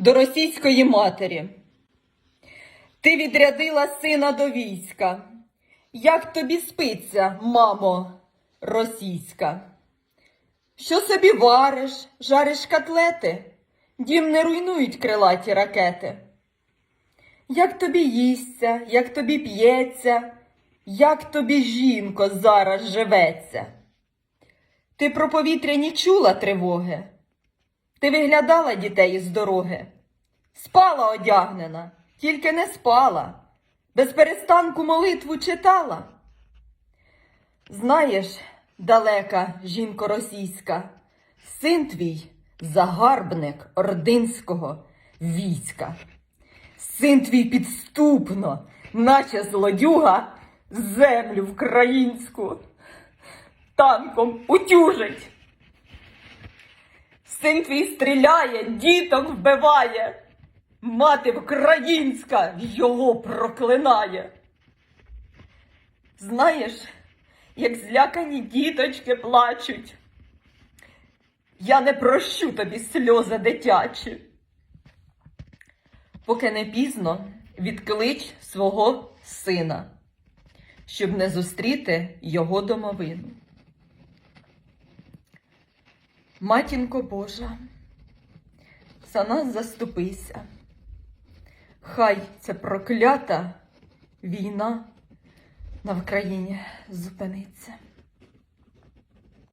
до російської матері. Ти відрядила сина до війська. Як тобі спиться, мамо, російська? Що собі вариш, жариш котлети? Дім не руйнують крилаті ракети. Як тобі їсться, як тобі п'ється, як тобі, жінко, зараз живеться? Ти про повітряні чула тривоги? Ти виглядала дітей із дороги? Спала одягнена, тільки не спала, без перестанку молитву читала. Знаєш, далека жінко російська, син твій загарбник ординського війська. Син твій підступно, наче злодюга, землю українську танком утюжить. Син твій стріляє, діток вбиває, мати українська його проклинає. Знаєш, як злякані діточки плачуть, я не прощу тобі сльози дитячі. Поки не пізно відклич свого сина, щоб не зустріти його домовину. Матінко Божа, за нас заступися. Хай ця проклята війна на Вкраїні зупиниться.